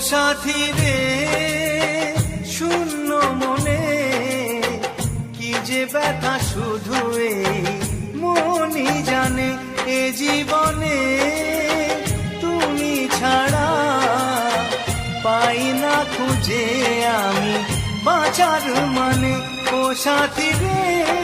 সাথী রে শূন্য মনে, কি যে ব্যথা শুধু মনই জানে এ জীবনে। তুমি ছাড়া পাই না খুঁজে আমি বাঁচার মানে ও সাথী রে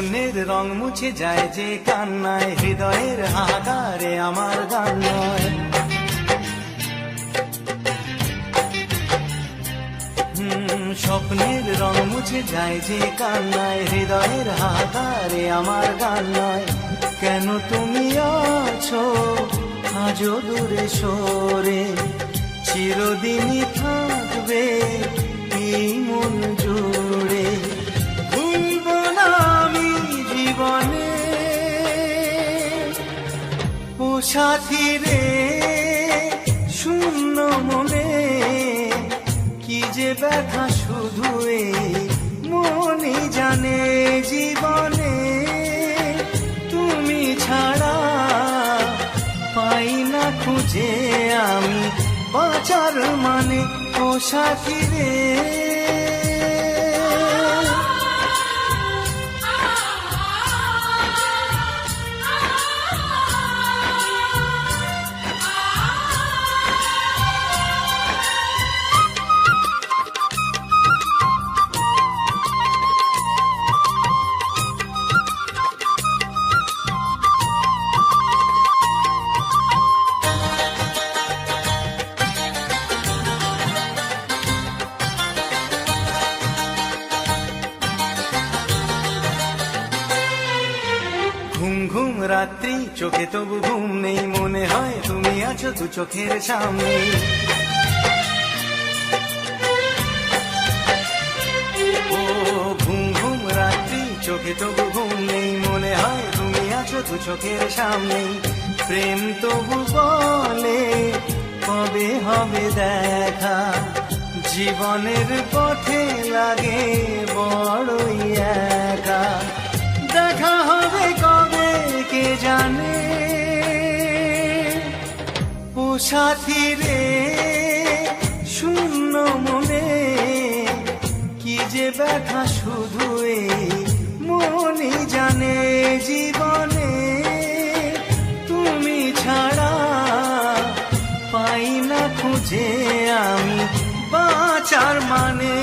স্বপ্নের রং মুছে যায় যে কান্নায়, হৃদয়ের হাহাকারে আমার গান নয়। স্বপ্নের রং মুছে যায় যে কান্নায়, হৃদয়ের হাহাকারে আমার গান নয়। কেন তুমি আছো? আজও দূরে সরে চিরদিনই থাকবে এই মন জুড়ে। সাথী রে শূন্য মনে, কি যে ব্যথা শুধু মনই জানে জীবনে। তুমি ছাড়া পাই না খুঁজে আমি বাঁচার মানে ও সাথী রে রাত্রি, চোখে তবু ঘুম নেই, মনে হয় তুমি আছো দু চোখের সামনে। চোখে তবু ঘুম নেই, মনে হয় তুমি আছো দু চোখের সামনে। প্রেম তবু বলে, কবে হবে দেখা? জীবনের পথে লাগে সাথী রে শূন্য মনে, কি যে ব্যথা শুধু মনই জানে জীবনে। তুমি ছাড়া পাই না খুঁজে আমি বাঁচার মানে।